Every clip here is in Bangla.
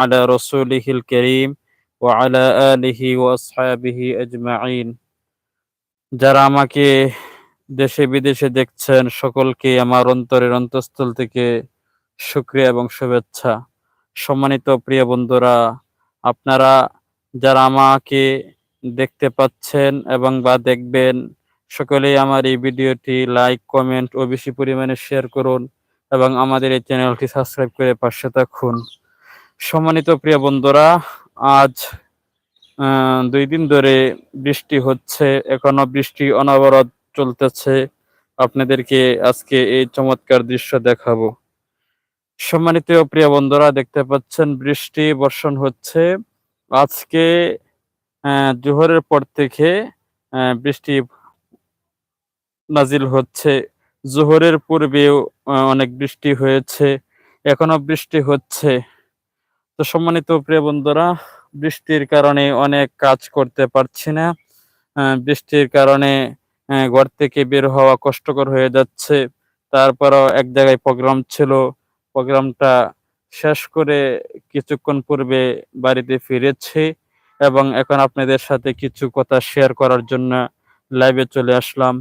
على رسوله الكريم وعلى آله وأصحابه أجمعين যারা আমাকে দেশে বিদেশে দেখছেন সকলকে আমার অন্তরের অন্তঃস্থল থেকে শুক্রিয়া এবং শুভেচ্ছা সম্মানিত প্রিয় বন্ধুরা আপনারা যারা আমাকে দেখতে পাচ্ছেন এবং বা দেখবেন সকলেই আমার এই ভিডিওটি লাইক কমেন্ট ও বেশি পরিমাণে শেয়ার করুন এবং আমাদের এই চ্যানেলটি সাবস্ক্রাইব করে পাশে থাকুন সম্মানিত প্রিয় বন্ধুরা, আজ দুই দিন ধরে বৃষ্টি হচ্ছে, এখনও বৃষ্টি অনবরত চলতেছে। আপনাদেরকে আজকে এই চমৎকার দৃশ্য দেখাবো। সম্মানিত প্রিয় বন্ধুরা, দেখতে পাচ্ছেন বৃষ্টি, বর্ষণ হচ্ছে। আজকে জোহরের পর থেকে বৃষ্টি নাজিল হচ্ছে। জোহরের পূর্বেও অনেক বৃষ্টি হয়েছে, এখনও বৃষ্টি হচ্ছে। তো সম্মানিত প্রিয় বন্ধুরা, বৃষ্টির কারণে অনেক কাজ করতে পারছি না। বৃষ্টির কারণে ঘর থেকে বের হওয়া কষ্টকর হয়ে যাচ্ছে। তারপরও এক জায়গায় প্রোগ্রাম ছিল। প্রোগ্রামটা শেষ করে কিছুক্ষণ পূর্বে বাড়িতে ফিরেছি এবং এখন আপনাদের সাথে কিছু কথা শেয়ার করার জন্য লাইভে চলে আসলাম।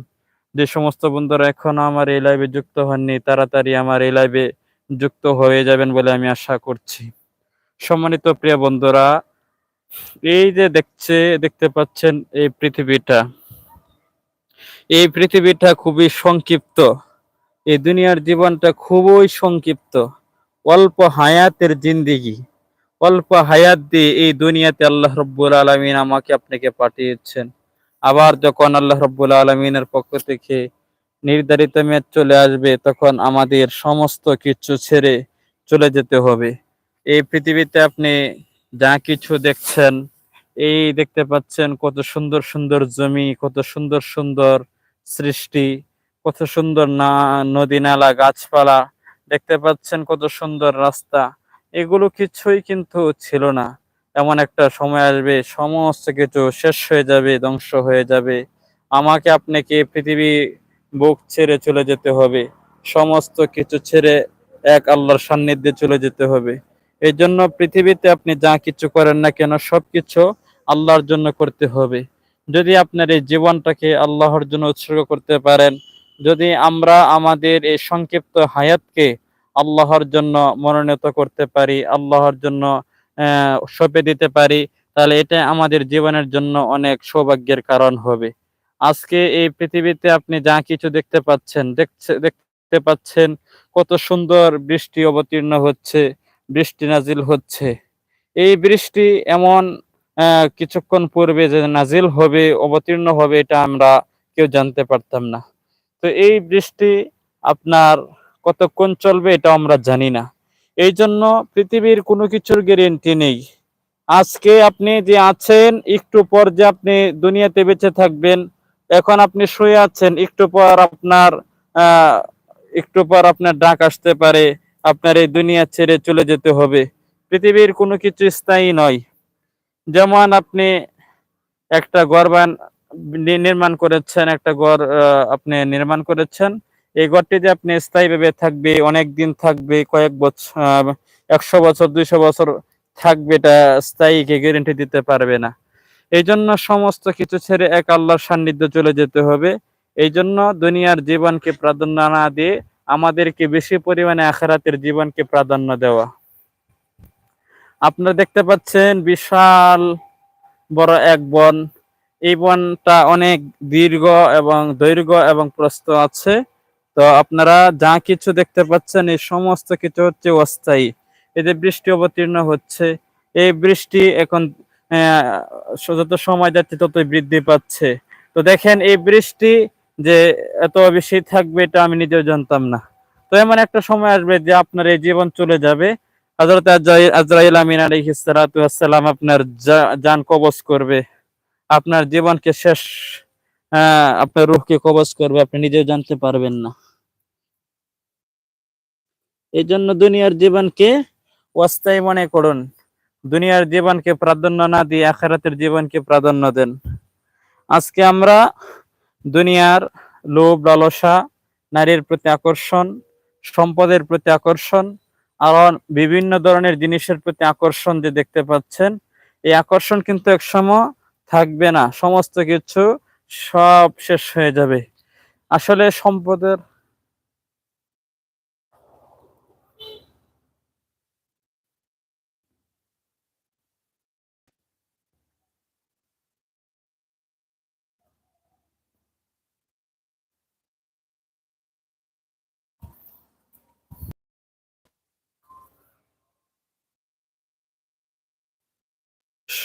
যে সমস্ত বন্ধুরা এখনও আমার এই লাইভে যুক্ত হননি, তাড়াতাড়ি আমার এই লাইভে যুক্ত হয়ে যাবেন বলে আমি আশা করছি। সম্মানিত প্রিয় বন্ধুরা, এই যে দেখছে, দেখতে পাচ্ছেন এই পৃথিবীটা। এই পৃথিবীটা খুবই সংক্ষিপ্ত। এই দুনিয়ার জীবনটা খুবই সংক্ষিপ্ত। অল্প হায়াতের জিন্দিগি। অল্প হায়াত দিয়ে এই দুনিয়াতে আল্লাহ রব্বুল আলমিন আমাকে আপনাকে পাঠিয়েছেন। আবার যখন আল্লাহ রব্বুল আলমিনের পক্ষ থেকে নির্ধারিত মেয়াদ চলে আসবে, তখন আমাদের সমস্ত কিছু ছেড়ে চলে যেতে হবে। এই পৃথিবীতে আপনি যা কিছু দেখছেন, এই দেখতে পাচ্ছেন কত সুন্দর সুন্দর জমি, কত সুন্দর সুন্দর সৃষ্টি, কত সুন্দর না, নদী নালা, গাছপালা, দেখতে পাচ্ছেন কত সুন্দর রাস্তা। এগুলো কিছুই কিন্তু ছিল না। এমন একটা সময় আসবে, সমস্ত কিছু শেষ হয়ে যাবে, ধ্বংস হয়ে যাবে। আমাকে আপনাকে পৃথিবী বুক ছেড়ে চলে যেতে হবে। সমস্ত কিছু ছেড়ে এক আল্লাহর সান্নিধ্যে চলে যেতে হবে। এই জন্য পৃথিবীতে আপনি যা কিছু করেন না কেন, সবকিছু আল্লাহর জন্য করতে হবে। যদি আপনার এই জীবনটাকে আল্লাহর জন্য উৎসর্গ করতে পারেন, যদি আমরা আমাদের এই সংক্ষিপ্ত হায়াতকে আল্লাহর জন্য মনোনীত করতে পারি, আল্লাহর জন্য সঁপে দিতে পারি, তাহলে এটা আমাদের জীবনের জন্য অনেক সৌভাগ্যের কারণ হবে। আজকে এই পৃথিবীতে আপনি যা কিছু দেখতে পাচ্ছেন দেখতে পাচ্ছেন কত সুন্দর বৃষ্টি অবতীর্ণ হচ্ছে। বৃষ্টি নাজিল হচ্ছে। এই বৃষ্টি এমন কিছুক্ষণ পূর্বে যে নাজিল হবে, অবতীর্ণ হবে, এটা আমরা কেউ জানতে পারতাম না। তো এই বৃষ্টি আপনার কতক্ষণ চলবে এটা আমরা জানি না। এই জন্য পৃথিবীর কোনো কিছুর গ্যারেন্টি নেই। আজকে আপনি যে আছেন, একটু পর যে আপনি দুনিয়াতে বেঁচে থাকবেন, এখন আপনি শুয়ে আছেন, একটু পর আপনার একটু পর আপনার ডাক আসতে পারে আপনার এই দুনিয়া ছেড়ে চলে যেতে হবে। পৃথিবীর কোনো কিছু স্থায়ী নয়। যেমন আপনি একটা ঘর নির্মাণ করেছেন, একটা ঘর আপনি নির্মাণ করেছেন। এই ঘরটি যে আপনি স্থায়ীভাবে থাকবে, অনেক দিন থাকবে, কয়েক বছর একশো বছর, দুইশো বছর থাকবে, এটা স্থায়ী কে গ্যারেন্টি দিতে পারবে না। এই জন্য সমস্ত কিছু ছেড়ে এক আল্লাহর সান্নিধ্যে চলে যেতে হবে। এই জন্য দুনিয়ার জীবনকে প্রাধান্য না দিয়ে আমাদেরকে বেশি পরিমাণে আখেরাতের জীবনকে প্রাধান্য দেওয়া। আপনারা দেখতে পাচ্ছেন বিশাল বড় এক বন। এই বনটা অনেক দীর্ঘ এবং দৈর্ঘ্য এবং প্রস্ত আছে। তো আপনারা যা কিছু দেখতে পাচ্ছেন, এই সমস্ত কিছু হচ্ছে অস্থায়ী। এই যে বৃষ্টি অবতীর্ণ হচ্ছে, এই বৃষ্টি এখন যত সময় যাচ্ছে ততই বৃদ্ধি পাচ্ছে। তো দেখেন, এই বৃষ্টি যে এত বেশি থাকবে, এটা আমি নিজেও জানতাম না। তো এমন একটা সময় আসবে যে আপনার এই জীবন চলে যাবে। হযরত আজরাইল আমিন সালাতু সালাম আপনার জান কবজ করবে। আপনার জীবনকে শেষ আপনার রূহকে কবজ করবে, আপনি নিজেও জানতে পারবেন না। এই জন্য দুনিয়ার জীবনকে অস্থায়ী মনে করুন। দুনিয়ার জীবনকে প্রাধান্য না দিয়ে আখেরাতের জীবনকে প্রাধান্য দেন। আজকে আমরা দুনিয়ার লোভ, লালসা, নারীর প্রতি আকর্ষণ, সম্পদের প্রতি আকর্ষণ, আরও বিভিন্ন ধরনের জিনিসের প্রতি আকর্ষণ যে দেখতে পাচ্ছেন, এই আকর্ষণ কিন্তু একসময় থাকবে না। সমস্ত কিছু সব শেষ হয়ে যাবে। আসলে সম্পদের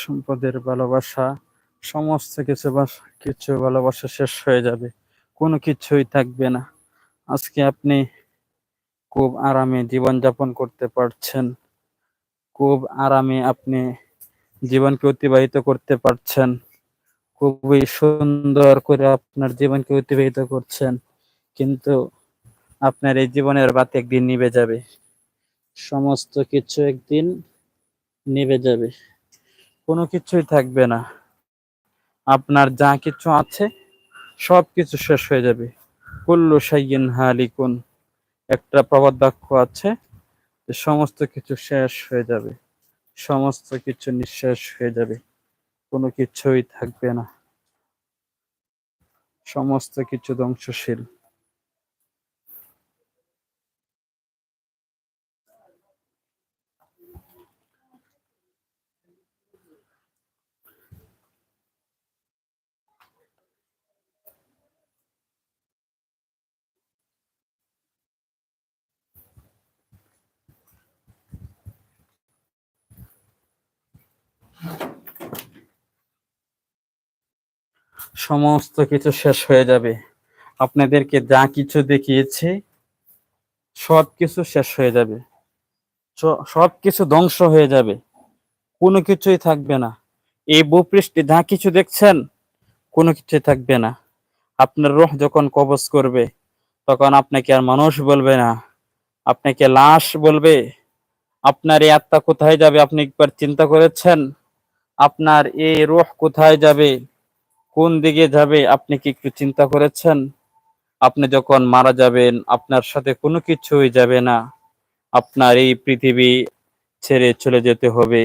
সম্পদের ভালোবাসা, সমস্ত কিছু কিছু ভালোবাসা শেষ হয়ে যাবে। কোনো কিছুই থাকবে না। আজকে আপনি খুব আরামে জীবনযাপন করতে পারছেন। খুব আরামে আপনি জীবনকে অতিবাহিত করতে পারছেন। খুবই সুন্দর করে আপনার জীবনকে অতিবাহিত করছেন। কিন্তু আপনার এই জীবনের বাতি একদিন নিভে যাবে। সমস্ত কিছু একদিন নিভে যাবে। কোনো কিছুই থাকবে না। আপনার যা কিছু আছে সব কিছু শেষ হয়ে যাবে। কুল্লু সাইয়িন হালিকুন। একটা প্রবাদ বাক্য আছে যে সমস্ত কিছু শেষ হয়ে যাবে। সমস্ত কিছু নিঃশেষ হয়ে যাবে। কোনো কিছুই থাকবে না। সমস্ত কিছু ধ্বংসশীল। সমস্ত কিছু শেষ হয়ে যাবে। আপনাদেরকে যা কিছু দেখিয়েছে, সব কিছু শেষ হয়ে যাবে। সব কিছু ধ্বংস হয়ে যাবে। কোনো কিছুই থাকবে না। এই ভূপৃষ্ঠে যা কিছু দেখছেন, কোনো কিছুই থাকবে না। আপনার রোহ যখন কবজ করবে, তখন আপনাকে আর মানুষ বলবে না। আপনাকে লাশ বলবে, আপনার এই আত্মা কোথায় যাবে? আপনি একবার চিন্তা করেছেন? আপনার এই রোহ কোথায় যাবে? কোন দিকে যাবে আপনি কি একটু চিন্তা করেছেন? আপনি যখন মারা যাবেন, আপনার সাথে কোনো কিছুই যাবে না। আপনার এই পৃথিবী ছেড়ে চলে যেতে হবে।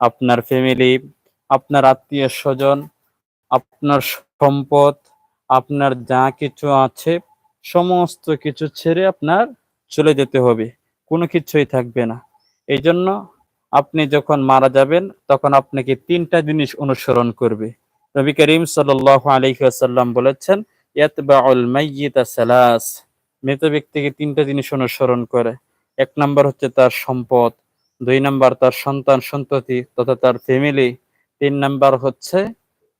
আপনার ফ্যামিলি, আপনার আত্মীয় স্বজন, আপনার সম্পদ, আপনার যা কিছু আছে, সমস্ত কিছু ছেড়ে আপনার চলে যেতে হবে। কোনো কিছুই থাকবে না। এই জন্য আপনি যখন মারা যাবেন, তখন আপনাকে তিনটা জিনিস অনুসরণ করবে। নবী করিম সাল্লাল্লাহু আলাইহি ওয়াসাল্লাম বলেছেন, ইয়াতবাউল মাইয়িতা সালাস। মৃত ব্যক্তিকে তিনটা জিনিস অনুসরণ করে। এক নাম্বার হচ্ছে তার সম্পদ, দুই নাম্বার তার সন্তান সন্ততি তথা তার ফ্যামিলি তিন নাম্বার হচ্ছে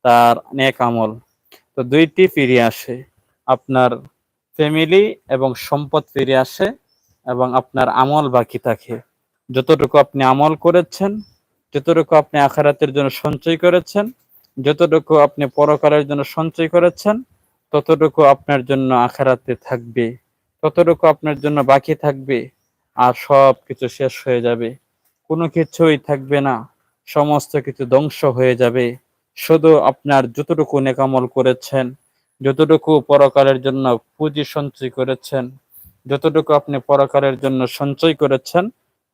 তার নেক আমল। তো দুইটি ফিরে আসে, আপনার ফ্যামিলি এবং সম্পদ ফিরে আসে এবং আপনার আমল বাকি থাকে। যতটুকু আপনি আমল করেছেন, যতটুকু আপনি আখারাতের জন্য সঞ্চয় করেছেন যতটুকু আপনি পরকালের জন্য সঞ্চয় করেছেন, ততটুকু আপনার জন্য আখারাতে থাকবে। ততটুকু আপনার জন্য বাকি থাকবে আর সব কিছু শেষ হয়ে যাবে। কোনো কিছুই থাকবে না। সমস্ত কিছু ধ্বংস হয়ে যাবে। শুধু আপনার যতটুকু নেকামল করেছেন, যতটুকু পরকালের জন্য পুঁজি সঞ্চয় করেছেন, যতটুকু আপনি পরকালের জন্য সঞ্চয় করেছেন,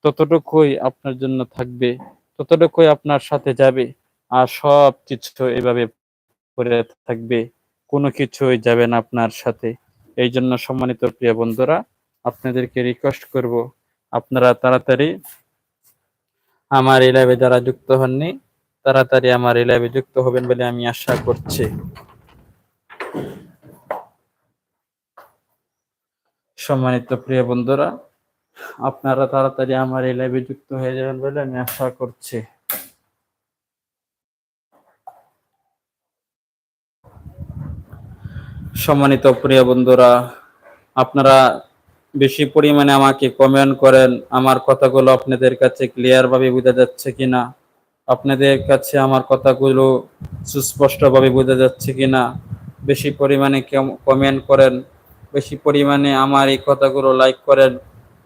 ততটুকুই আপনার জন্য থাকবে। ততটুকুই আপনার সাথে যাবে। আর সব কিছু এভাবে পড়ে থাকবে, কোনো কিছুই যাবে না আপনার সাথে। এই জন্য সম্মানিত প্রিয় বন্ধুরা, আপনাদেরকে রিকোয়েস্ট করব, আপনারা তাড়াতাড়ি আমার এই লাইভে যারা যুক্ত হননি, তাড়াতাড়ি আমার এই লাইভে যুক্ত হবেন বলে আমি আশা করছি। সম্মানিত প্রিয় বন্ধুরা, আপনারা তাড়াতাড়ি আমার এই লাইভে যুক্ত হয়ে যাবেন বলে আমি আশা করছি। সম্মানিত প্রিয় বন্ধুরা, আপনারা বেশি পরিমাণে আমাকে কমেন্ট করেন, আমার কথাগুলো আপনাদের কাছে ক্লিয়ার ভাবে বোঝা যাচ্ছে কিনা, আপনাদের কাছে আমার কথাগুলো সুস্পষ্টভাবে বোঝা যাচ্ছে কিনা, বেশি পরিমাণে কমেন্ট করেন, বেশি পরিমাণে আমার এই কথাগুলো লাইক করেন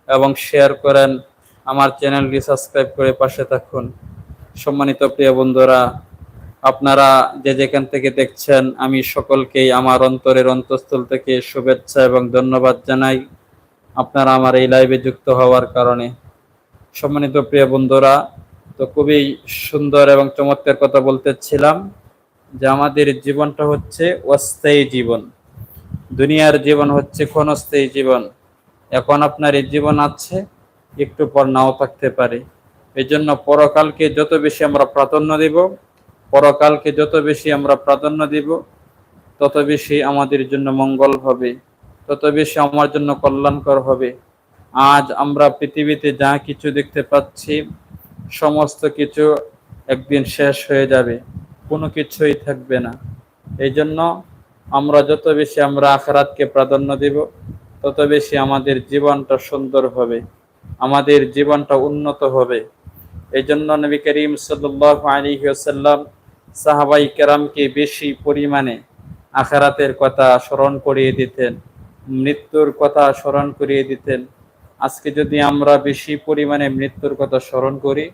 এবং শেয়ার করেন, আমার চ্যানেলটি সাবস্ক্রাইব করে পাশে থাকুন। সম্মানিত প্রিয় বন্ধুরা আপনারা যে যেখান থেকে দেখছেন, আমি সকলকেই আমার অন্তরের অন্তঃস্থল থেকে শুভেচ্ছা এবং ধন্যবাদ জানাই। আপনারা আমার এই লাইভে যুক্ত হওয়ার কারণে। সম্মানিত প্রিয় বন্ধুরা, তো খুবই সুন্দর এবং চমৎকার কথা বলতেছিলাম যে আমাদের জীবনটা হচ্ছে অস্থায়ী জীবন। দুনিয়ার জীবন হচ্ছে ক্ষণস্থায়ী জীবন। এখন আপনার এই জীবন আছে, একটু পর নাও থাকতে পারে। এই জন্য পরকালকে যত বেশি আমরা প্রাধান্য দিব পরকালকে যত বেশি আমরা প্রাধান্য দিব, তত বেশি আমাদের জন্য মঙ্গল হবে, তত বেশি আমার জন্য কল্যাণকর হবে। আজ আমরা পৃথিবীতে যা কিছু দেখতে পাচ্ছি, সমস্ত কিছু একদিন শেষ হয়ে যাবে, কোনো কিছুই থাকবে না। এই জন্য আমরা যত বেশি আমরা আখরাতকে প্রাধান্য দিব, তত বেশি আমাদের জীবনটা সুন্দর হবে, আমাদের জীবনটা উন্নত হবে। এই জন্য নবী করিম সাল্লাহ আলী সাল্লাম সাহাবাই কেরামকে বেশি পরিমাণে আখারাতের কথা স্মরণ করিয়ে দিতেন, মৃত্যুর কথা স্মরণ করিয়ে দিতেন। আজকে যদি আমরা বেশি পরিমাণে মৃত্যুর কথা স্মরণ করি,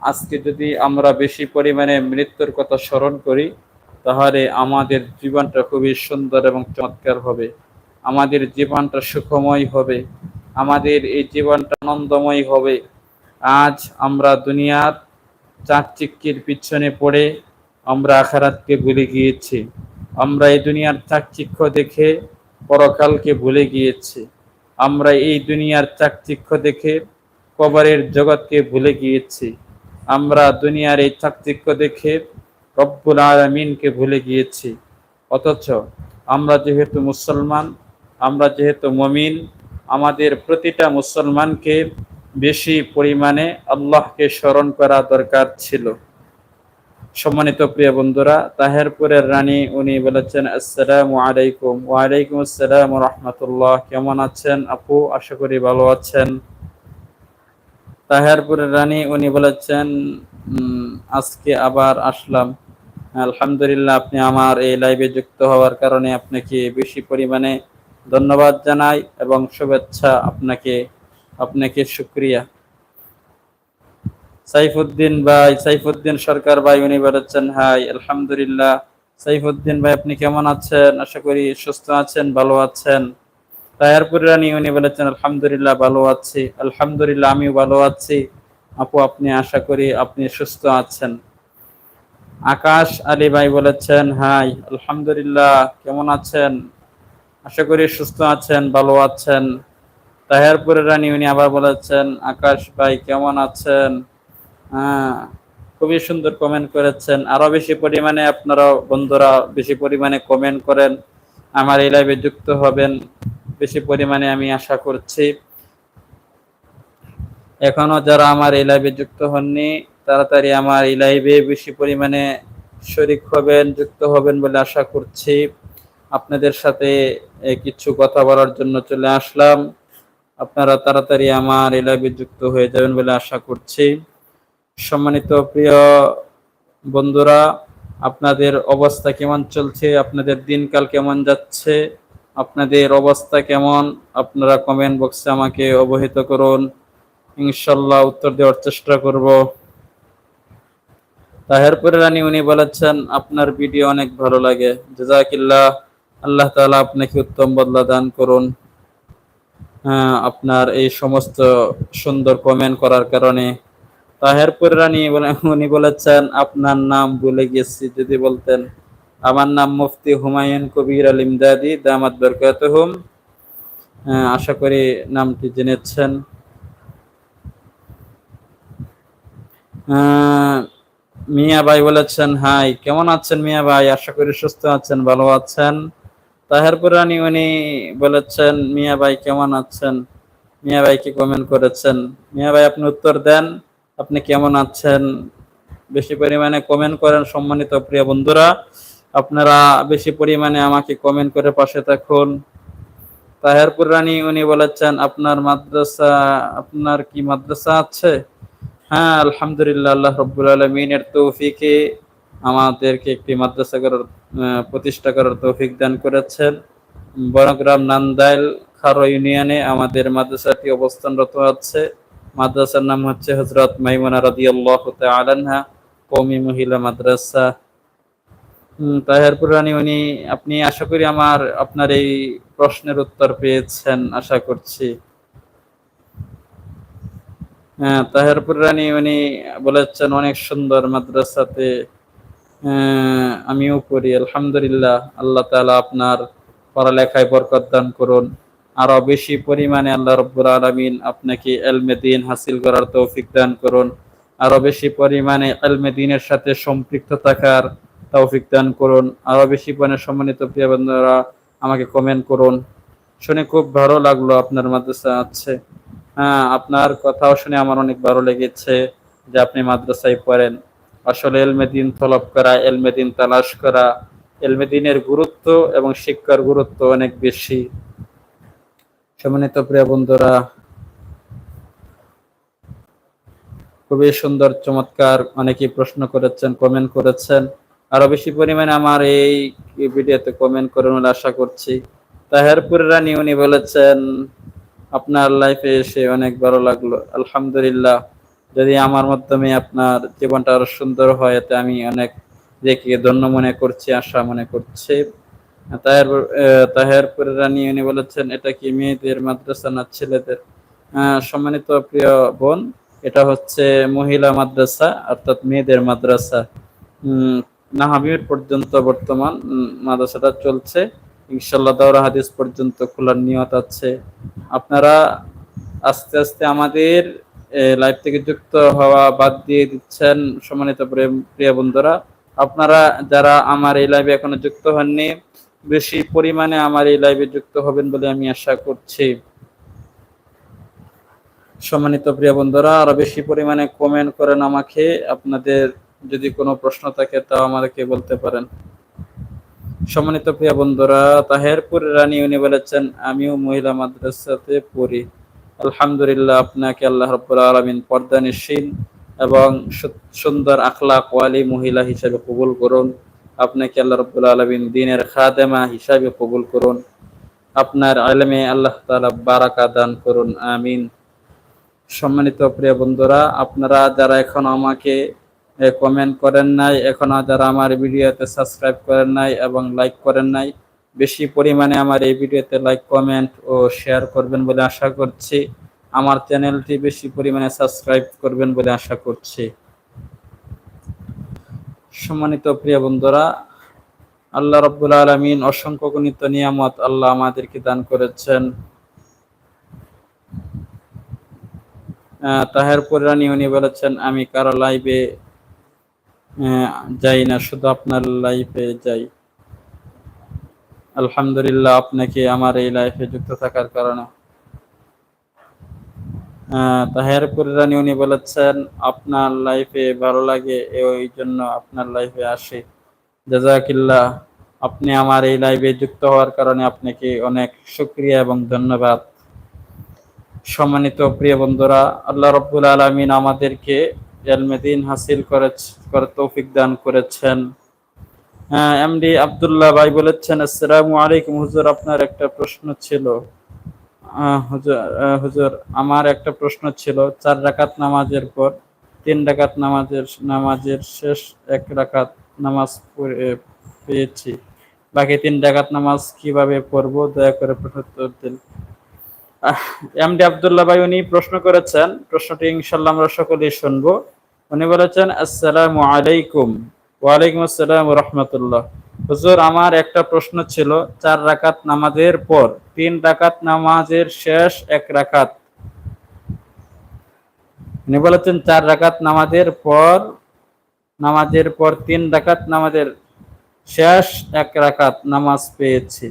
আজকে যদি আমরা বেশি পরিমাণে মৃত্যুর কথা স্মরণ করি, তাহলে আমাদের জীবনটা খুবই সুন্দর এবং চমৎকার হবে। আমাদের জীবনটা সুখময় হবে। আমাদের এই জীবনটা আনন্দময় হবে। আজ আমরা দুনিয়ার চাকচিক্যের পিছনে পড়ে আমরা আখারাতকে ভুলে গিয়েছি। আমরা এই দুনিয়ার চাকচিক্য দেখে পরকালকে ভুলে গিয়েছি। আমরা এই দুনিয়ার চাকচিক্য দেখে কবরের জগৎকে ভুলে গিয়েছি। আমরা দুনিয়ার এই চাকচিক্য দেখে রব্বুল আলমিনকে ভুলে গিয়েছি। অথচ আমরা যেহেতু মুসলমান, আমরা যেহেতু মমিন, আমাদের প্রতিটা মুসলমানকে বেশি পরিমাণে আল্লাহকে স্মরণ করা দরকার ছিল। সম্মানিত প্রিয় বন্ধুরা, তাহেরপুরের রানী উনি বলেছেন, আসসালামু আলাইকুম। ওয়ালাইকুম আসসালাম রহমতুল্লাহ। কেমন আছেন আপু? আশা করি ভালো আছেন। তাহেরপুরের রানী উনি বলেছেন আজকে আবার আসলাম। আলহামদুলিল্লাহ, আপনি আমার এই লাইভে যুক্ত হওয়ার কারণে আপনাকে বেশি পরিমাণে ধন্যবাদ জানাই এবং শুভেচ্ছা আপনাকে আপনাকে শুক্রিয়া। সাইফুদ্দিন ভাই, সাইফুদ্দিন সরকার ভাই, উনি বলেছেন, হাই, আলহামদুলিল্লাহ। সাইফুদ্দিন ভাই, আপনি কেমন আছেন? আশা করি সুস্থ আছেন, ভালো আছেন। তায়ারপুর রানী, উনি বলেছেন, আলহামদুলিল্লাহ, ভালো আছি। আলহামদুলিল্লাহ, আমিও ভালো আছি। আপু, আপনি, আশা করি আপনি সুস্থ আছেন। আকাশ আলী ভাই বলেছেন, হাই, আলহামদুলিল্লাহ, কেমন আছেন? আশা করি সুস্থ আছেন, ভালো আছেন। তাহেরপুরের রানী, উনি আবার বলেছেন, আকাশ ভাই, কেমন আছেন? খুবই সুন্দর কমেন্ট করেছেন। আরও বেশি পরিমাণে আপনারা বন্ধুরা বেশি পরিমাণে কমেন্ট করেন। আমার এই লাইভে যুক্ত হবেন। বেশি পরিমাণে আমি আশা করছি। এখনও যারা আমার এই লাইভে যুক্ত হননি, তাড়াতাড়ি আমার এই লাইভে বেশি পরিমাণে শরিক হবেন, যুক্ত হবেন বলে আশা করছি। আপনাদের সাথে কিছু কথা বলার জন্য চলে আসলাম। আপনারা তাড়াতাড়ি আমার এই লাইভে যুক্ত হয়ে যাবেন বলে আশা করছি। সম্মানিত প্রিয় বন্ধুরা আপনাদের অবস্থা কেমন চলছে? আপনাদের দিনকাল কেমন যাচ্ছে? আপনাদের অবস্থা কেমন? আপনারা কমেন্ট বক্সে আমাকে অবহিত করুন। ইনশাল্লাহ উত্তর দেওয়ার চেষ্টা করব। তাহেরপুরে রানী উনি বলেছেন আপনার ভিডিও অনেক ভালো লাগে। জাজাকিল্লাহ আল্লাহ তালা আপনাকে উত্তম বদলা দান করুন। হ্যাঁ, আপনার এই সমস্ত সুন্দর কমেন্ট করার কারণে তাহেরপুর রানী উনি বলেছেন, আপনার নাম ভুলে গেছি। যদি বলতেন, আমার নাম মুফতি হুমায়ুন কবির আলিম দাদি, দামাত বরকাত হুম আশা করি নামটি জেনেছেন। মিয়া ভাই বলেছেন, হাই, কেমন আছেন মিয়া ভাই? আশা করি সুস্থ আছেন, ভালো আছেন। তাহেরপুর রানী, উনি বলেছেন, মিয়া ভাই, কেমন আছেন? মিয়া ভাই কি কমেন্ট করেছেন? মিয়া ভাই, আপনি উত্তর দেন। আপনি কেমন আছেন? বেশি পরিমাণে কমেন্ট করেন সম্মানিত প্রিয় বন্ধুরা। আপনারা বেশি পরিমাণে আমাকে কমেন্ট করে পাশে থাকুন। তাহেরপুর রানী উনি বলেছেন, আপনার মাদ্রাসা, আপনার কি মাদ্রাসা আছে? হ্যাঁ আলহামদুলিল্লাহ, আল্লাহ রব্বুল আলমিনের তৌফিকে আমাদেরকে একটি মাদ্রাসা করার প্রতিষ্ঠা করার তৌফিক দান করেছেন। বনগ্রাম নান্দাইল খারো ইউনিয়নে আমাদের মাদ্রাসাটি অবস্থানরত আছে। মাদ্রাসার নাম হচ্ছে হজরত মাইমুনা আল্লাহ আলানহা কৌমি মহিলা মাদ্রাসা। তাহেরপুর রানী উনি আপনি আশা করি আমার আপনার এই প্রশ্নের উত্তর পেয়েছেন আশা করছি। হ্যাঁ, তাহেরপুর রানী উনি বলেছেন অনেক সুন্দর মাদ্রাসাতে আমিও পড়ি আলহামদুলিল্লাহ আল্লাহ তাআলা আপনার পড়ালেখায় বরকত দান করুন। আরও বেশি পরিমাণে আল্লাহ রব্বুল আলামিন আপনাকে এলমে দিন হাসিল করার তৌফিক দান করুন। আরও বেশি পরিমাণে এলমে দিনের সাথে সম্পৃক্ত থাকার তৌফিক দান করুন। আরও বেশি পরিমাণে সম্মানিত প্রিয় বন্ধুরা, আমাকে কমেন্ট করুন। শুনে খুব ভালো লাগল আপনার মাদ্রাসা আছে। হ্যাঁ আপনার কথাও শুনে আমার অনেক ভালো লেগেছে যে আপনি মাদ্রাসায় পড়েন। আসলে এলমেদিন তলব করা এলমেদিন তালাশ করা এলমেদিনের গুরুত্ব এবং শিক্ষার গুরুত্ব অনেক বেশি। সম্মানিত প্রিয় বন্ধুরা, খুবই সুন্দর, চমৎকার অনেকেই প্রশ্ন করেছেন কমেন্ট করেছেন। আরও বেশি পরিমাণে আমার এই ভিডিওতে কমেন্ট করুন আশা করছি। তাহেরপুর রানী, উনি বলেছেন, আপনার লাইফে এসে অনেক ভালো লাগল। আলহামদুলিল্লাহ। যদি আমার মাধ্যমে আপনার জীবনটা আরও সুন্দর হয় এতে আমি অনেক দেখে ধন্য মনে করছি, আশা মনে করছি। তাহের তাহেরপুর রানী উনি বলেছেন, এটা কি মেয়েদের মাদ্রাসা না ছেলেদের? সম্মানিত প্রিয় বোন, এটা হচ্ছে মহিলা মাদ্রাসা, অর্থাৎ মেয়েদের মাদ্রাসা। নাহাবির পর্যন্ত বর্তমান মাদ্রাসাটা চলছে। ইনশাল্লাহ দাওরা হাদিস পর্যন্ত খোলার নিয়ত আছে। আপনারা আস্তে আস্তে আমাদের লাইভ থেকে যুক্ত হওয়া বাদ দিয়ে দিচ্ছেন, সম্মানিত প্রিয় বন্ধুরা। আপনারা যারা আমার এই লাইভে এখনও যুক্ত হননি বেশি পরিমাণে আমার এই লাইভে যুক্ত হবেন বলে আমি আশা করছি। সম্মানিত প্রিয় বন্ধুরা, আরও বেশি পরিমাণে কমেন্ট করেন আমাকে। আপনাদের যদি কোনো প্রশ্ন থাকে, তাও আমাদেরকে বলতে পারেন। সম্মানিত প্রিয় বন্ধুরা, তাহেরপুর রানী উনি বলেছেন আমিও মহিলা মাদ্রাসাতে পড়ি। আলহামদুলিল্লাহ, আপনাকে আল্লাহ রব্বুল আলমিন পর্দা নিশীন এবং সুন্দর আখলাক কোয়ালি মহিলা হিসেবে কবুল করুন। আপনাকে আল্লাহ রব্বুল আলমিন দিনের খাদেমা হিসাবে কবুল করুন। আপনার আলমে আল্লাহ তাআলা বারাকা দান করুন, আমিন। সম্মানিত প্রিয় বন্ধুরা, আপনারা যারা এখন আমাকে কমেন্ট করেন নাই, এখনও যারা আমার ভিডিওতে সাবস্ক্রাইব করেন নাই এবং লাইক করেন নাই, বেশি পরিমাণে আমার এই ভিডিওতে লাইক কমেন্ট ও শেয়ার করবেন বলে আশা করছি। আমার চ্যানেলটি বেশি পরিমাণে সাবস্ক্রাইব করবেন বলে আশা করছি। সম্মানিত প্রিয় বন্ধুরা আল্লাহ রব্বুল আলমিন অসংখ্য গণিত নিয়ামত আল্লাহ আমাদেরকে দান করেছেন। আহ, তাহেরপুর উনি বলেছেন আমি কারও লাইভে যাই না শুধু আপনার লাইফে যাই। আলহামদুলিল্লাহ আপনাকে আমার এই লাইফে যুক্ত থাকার কারণে। তাহেরপুর রানী, উনি বলেছেন, আপনার লাইফে ভালো লাগে ওই জন্য আপনার লাইফে আসে। জাজাকিল্লাহ, আপনি আমার এই লাইভে যুক্ত হওয়ার কারণে আপনাকে অনেক শুক্রিয়া এবং ধন্যবাদ। সম্মানিত প্রিয় বন্ধুরা, আল্লাহ রব্বুল আলমিন আমাদেরকে এলমেদিন হাসিল করে তৌফিক দান করেছেন। হ্যাঁ এমডি আব্দুল্লাহ ভাই বলেছেন, আসসালামু আলাইকুম হুজুর, আপনার একটা প্রশ্ন ছিল। হুজুর আমার একটা প্রশ্ন ছিল, চার রাকাত নামাজের পর, তিন রাকাত নামাজের নামাজের শেষ এক রাকাত নামাজ পেয়েছি। বাকি তিন রাকাত নামাজ কীভাবে পড়ব, দয়া করে প্রশ্নোত্তর দিন। এমডি আব্দুল্লাহ ভাই উনি প্রশ্ন করেছেন, প্রশ্নটি ইনশাল্লাহ আমরা সকলেই শুনব। উনি বলেছেন, আসসালামু আলাইকুম। ওয়ালাইকুম আসসালাম রহমতুল্লাহ হুজুর, আমার একটা প্রশ্ন ছিল, চার রাকাত নামাজের পর, তিন রাকাত নামাজের শেষ, এক রাকাত। উনি বলেছেন, চার রাকাত নামাজের পর নামাজের পর তিন রাকাত নামাজের শেষ, এক রাকাত নামাজ পেয়েছি।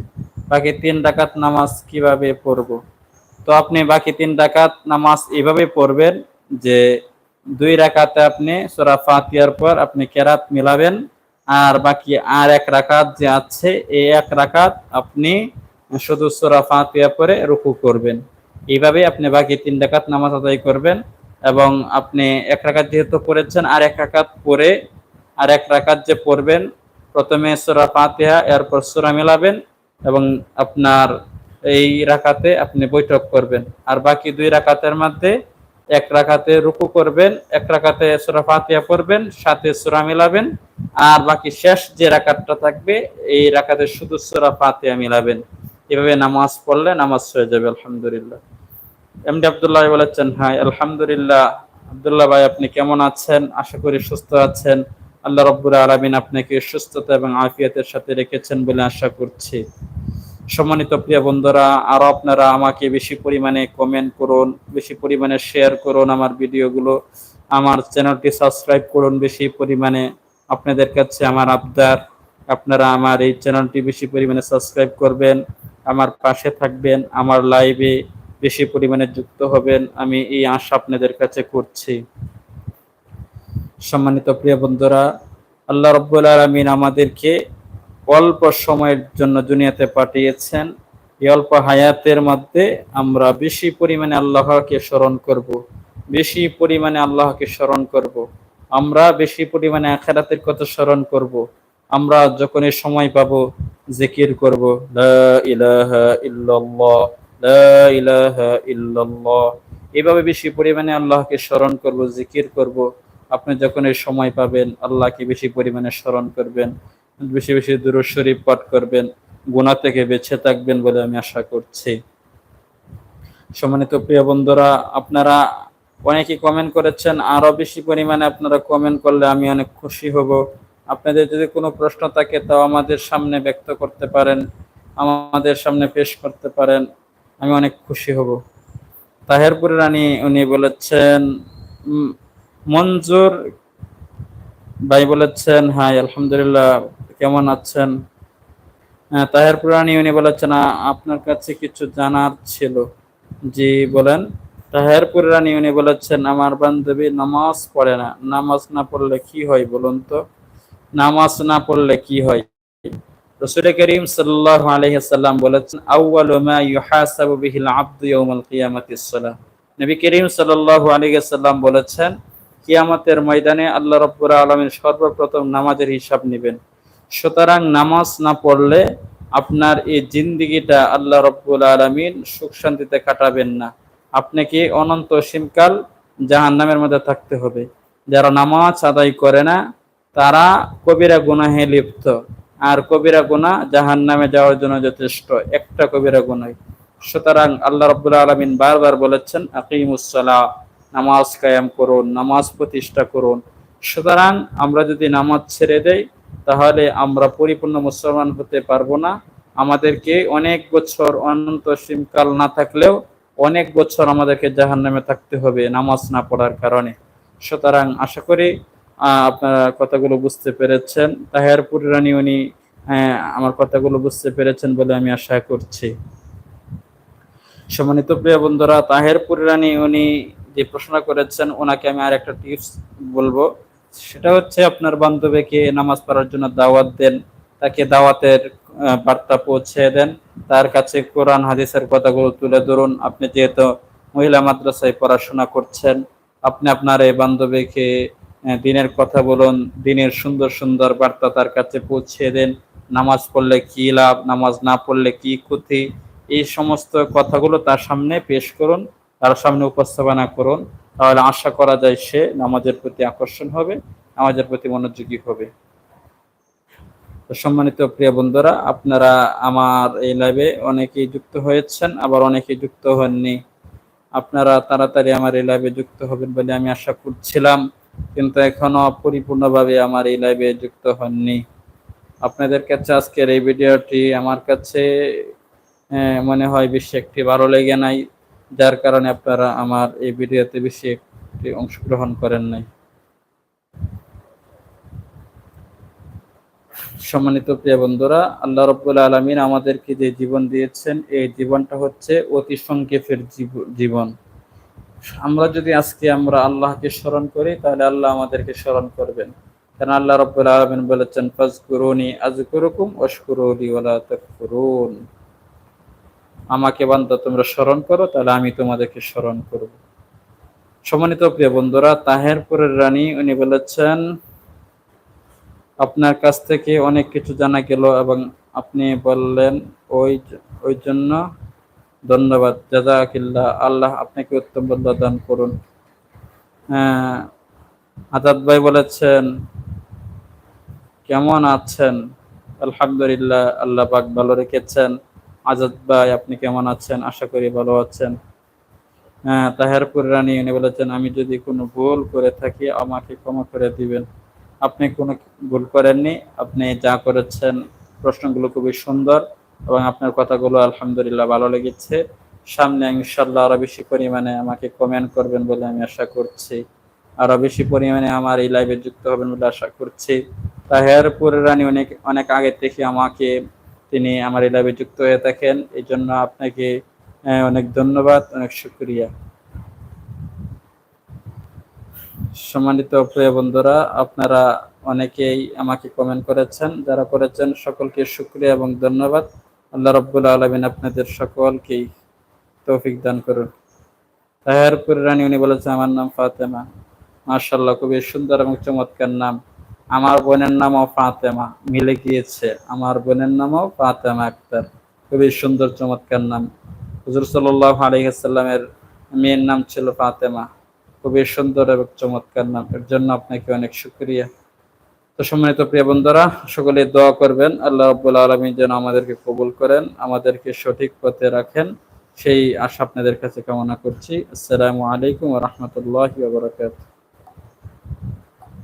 বাকি তিন রাকাত নামাজ কীভাবে পড়ব? তো আপনি বাকি তিন রাকাত নামাজ এভাবে পড়বেন যে দুই রাকাতে আপনি সূরা ফাতিহার পর আপনি কেরাত মিলাবেন। আর বাকি আর এক রাকাত যে আছে, এই এক রাকাত আপনি শুধু সূরা ফাতিহা পরে রুকু করবেন। এইভাবে আপনি বাকি তিন রাকাত নামাজ আদায় করবেন এবং আপনি এক রাকাত যেহেতু পড়েছেন, আর এক রাকাত পরে, আর এক রাকাত যে পড়বেন, প্রথমে সূরা ফাতিহা, এরপর সূরা মিলাবেন এবং আপনার এই রাকাতে আপনি বৈঠক করবেন। আর বাকি দুই রাকাতের মধ্যে এক রাখাতে রুকু করবেন, এক রাখাতে সূরা ফাতিহা পড়বেন, সাথে সূরা মিলাবেন, আর বাকি শেষ যে রাকাতটা থাকবে, এই রাকাতে শুধু সূরা ফাতিহা মিলাবেন। এভাবে নামাজ পড়লে নামাজ হয়ে যাবে, আলহামদুলিল্লাহ। এমডি আবদুল্লাহ বলেছেন, হাই, আলহামদুলিল্লাহ। আব্দুল্লাহ ভাই, আপনি কেমন আছেন? আশা করি সুস্থ আছেন। আল্লাহ রব্বুর আলমিন আপনাকে সুস্থতা এবং আফিয়াতের সাথে রেখেছেন বলে আশা করছি। সম্মানিত প্রিয় বন্ধুরা, আরও আপনারা আমাকে বেশি পরিমাণে কমেন্ট করুন, বেশি পরিমাণে শেয়ার করুন আমার ভিডিওগুলো। আমার চ্যানেলটি সাবস্ক্রাইব করুন বেশি পরিমাণে। আপনাদের কাছে আমার আবদার, আপনারা আমার এই চ্যানেলটি বেশি পরিমাণে সাবস্ক্রাইব করবেন, আমার পাশে থাকবেন, আমার লাইভে বেশি পরিমাণে যুক্ত হবেন, আমি এই আশা আপনাদের কাছে করছি। সম্মানিত প্রিয় বন্ধুরা, আল্লাহ রব্বুল আলমিন আমাদেরকে অল্প সময়ের জন্য দুনিয়াতে পাঠিয়েছেন এই অল্প হায়াতের মধ্যে আমরা বেশি পরিমাণে আল্লাহকে স্মরণ করব। বেশি পরিমাণে আল্লাহকে স্মরণ করব। আমরা বেশি পরিমাণে আখেরাতের কথা স্মরণ করব। আমরা যখন এই সময় পাবো জিকির করব এভাবে বেশি পরিমাণে আল্লাহকে স্মরণ করব, জিকির করব আপনি যখন এই সময় পাবেন, আল্লাহকে বেশি পরিমাণে স্মরণ করবেন বেশি বেশি দূর শরীফ পাঠ করবেন গুণা থেকে বেঁচে থাকবেন বলে আমি আশা করছি। সম্মানিত প্রিয় বন্ধুরা, আপনারা অনেকে কমেন্ট করেছেন, আরও বেশি পরিমাণে আপনারা কমেন্ট করলে আমি অনেক খুশি হব। আপনাদের যদি কোনো প্রশ্ন থাকে, তাও আমাদের সামনে ব্যক্ত করতে পারেন, আমাদের সামনে পেশ করতে পারেন, আমি অনেক খুশি হব। তাহেরপুর রানী উনি বলেছেন মঞ্জুর ভাই বলেছেন হাই আলহামদুলিল্লাহ কেমন আছেন? তাহের পুরানি উনি বলেছেন আপনার কাছে কিছু জানার ছিল। জি, বলেন। তাহের পুরানি উনি বলেছেন, আমার বান্ধবী নামাজ পড়ে না। নামাজ না পড়লে কি হয় বলুন তো? নামাজ না পড়লে কি হয়? রসুল করিম সাল্লাল্লাহু আলাইহি সাল্লাম বলেছেন, আউয়ালু মা ইউহাসাবু বিহিল আবদু ইয়াউমাল কিয়ামাতিস সালাহ নবী করিম সাল্লাল্লাহু আলাইহি বলেছেন, কিয়ামতের ময়দানে আল্লাহ রব্বুর আলমীর সর্বপ্রথম নামাজের হিসাব নেবেন। সুতরাং নামাজ না পড়লে আপনার এই জিন্দিগিটা আল্লাহ রব্বুল আলমিন সুখ শান্তিতে কাটাবেন না। আপনাকে অনন্ত সিমকাল জাহান নামের মধ্যে থাকতে হবে। যারা নামাজ আদায় করে না, তারা কবিরা গুনাহে লিপ্ত। আর কবিরা গুণা জাহান নামে যাওয়ার জন্য যথেষ্ট। একটা কবিরা গুনাই সুতরাং আল্লাহ রব্বুল আলমিন বারবার বলেছেন আকিমুসাল্লাহ নামাজ কায়াম করুন, নামাজ প্রতিষ্ঠা করুন। সুতরাং আমরা যদি নামাজ ছেড়ে দেই তাহলে আমরা পরিপূর্ণ মুসলমান হতে পারব না। আমাদেরকে অনেক বছর অনন্ত সিমকাল না থাকলেও অনেক বছর আমাদেরকে জাহান নামে থাকতে হবে নামাজ না পড়ার কারণে। সুতরাং আশা করি আপনারা কথাগুলো বুঝতে পেরেছেন। তাহেরপুর রানী উনি আমার কথাগুলো বুঝতে পেরেছেন বলে আমি আশা করছি। সম্মানিত প্রিয় বন্ধুরা তাহেরপুর রানী উনি যে প্রশ্ন করেছেন, ওনাকে আমি আর একটা টিপস বলব। সেটা হচ্ছে আপনার বান্ধবীকে নামাজ পড়ার জন্য দাওয়াত দেন, তাকে দাওয়াতের বার্তা পৌঁছে দেন। তার কাছে কোরআন, হাদিসের কথাগুলো তুলে ধরুন। আপনি যেহেতু মহিলা মাদ্রাসায় পড়াশোনা করছেন, আপনি আপনার এই বান্ধবীকে দিনের কথা বলুন, দিনের সুন্দর সুন্দর বার্তা তার কাছে পৌঁছে দেন। নামাজ পড়লে কি লাভ, নামাজ না পড়লে কি ক্ষতি? এই সমস্ত কথাগুলো তার সামনে পেশ করুন, তার সামনে উপস্থাপনা করুন। তাহলে আশা করা যায় সে নামাজের প্রতি আকর্ষণ হবে, নামাজের প্রতি মনোযোগী হবে। তো সম্মানিত প্রিয় বন্ধুরা, আপনারা আমার এই লাইভে অনেকেই যুক্ত হয়েছেন, আবার অনেকেই যুক্ত হননি। আপনারা তাড়াতাড়ি আমার এই লাইভে যুক্ত হবেন বলে আমি আশা করছিলাম, কিন্তু এখনও পরিপূর্ণভাবে আমার এই লাইভে যুক্ত হননি। আপনাদের কাছে আজকের এই ভিডিওটি আমার কাছে মনে হয় বেশি একটি ভালো লেগে নাই। যার কারণে আপনারা আমার এই ভিডিওতে বেশি একটি অংশগ্রহণ করেন নাই। সম্মানিত প্রিয় বন্ধুরা, আল্লাহ রব্বুল আলমিন আমাদেরকে যে জীবন দিয়েছেন, এই জীবনটা হচ্ছে অতি সংক্ষেপের জীবন। আমরা যদি আজকে আমরা আল্লাহকে স্মরণ করি, তাহলে আল্লাহ আমাদেরকে স্মরণ করবেন। কেন আল্লাহ রব্বুল আলমিন বলেছেন, ফাজকুরুনি আজকুরুকুম অশকুরুলি ওলা তাকফুরুন। আমাকে বান্দা, তোমরা স্মরণ করো, তাহলে আমি তোমাদেরকে স্মরণ করব। সম্মানিত প্রিয় বন্ধুরা, তাহেরপুরের রানী, উনি বলেছেন, আপনার কাছ থেকে অনেক কিছু জানা গেল এবং আপনি বললেন, ওই ওই জন্য ধন্যবাদ। জাজাকিল্লা আল্লাহ আপনাকে উত্তম বদলা দান করুন। হ্যাঁ আজাদ ভাই বলেছেন, কেমন আছেন? আলহামদুলিল্লাহ, আল্লাহ পাক ভালো রেখেছেন। আজাদ ভাই, আপনি কেমন আছেন? আশা করি ভালো আছেন। হ্যাঁ তাহেরপুর রানী উনি বলেছেন, আমি যদি কোনো ভুল করে থাকি, আমাকে ক্ষমা করে দিবেন। আপনি কোনো ভুল করেননি, আপনি যা করেছেন, প্রশ্নগুলো খুবই সুন্দর এবং আপনার কথাগুলো আলহামদুলিল্লাহ ভালো লেগেছে। সামনে ইনশাল্লাহ আরও বেশি পরিমাণে আমাকে কমেন্ট করবেন বলে আমি আশা করছি। আরও বেশি পরিমাণে আমার এই লাইভে যুক্ত হবেন বলে আশা করছি। তাহেরপুর রানী অনেক অনেক আগে থেকে আমাকে তিনি আমার এই লাইভে যুক্ত হয়ে থাকেন। এই জন্য আপনাকে অনেক ধন্যবাদ, অনেক শুক্রিয়া। সম্মানিত প্রিয় বন্ধুরা, আপনারা অনেকেই আমাকে কমেন্ট করেছেন, যারা করেছেন সকলকে শুক্রিয়া এবং ধন্যবাদ। আল্লাহ রব্বুল আলমিন আপনাদের সকলকেই তৌফিক দান করুন। তাহেরপুর রানী, উনি বলেছেন আমার নাম ফাতেমা। মার্শাল্লাহ খুবই সুন্দর এবং চমৎকার নাম। আমার বোনের নামও ফাতেমা, মিলে গিয়েছে। আমার বোনের নামও ফাতেমা আক্তার। খুবই সুন্দর, চমৎকার নাম। হুজুর সাল্লাহ আলহিহাল্লামের মেয়ের নাম ছিল ফাতেমা। খুবই সুন্দর এবং চমৎকার নাম। এর জন্য আপনাকে অনেক শুক্রিয়া। তো সম্মানিত প্রিয় বন্ধুরা সকলে দোয়া করবেন। আল্লাহ রব্বুল আলমী যেন আমাদেরকে কবুল করেন, আমাদেরকে সঠিক পথে রাখেন। সেই আশা আপনাদের কাছে কামনা করছি। আসসালামু আলাইকুম রহমতুল্লাহ বারকাত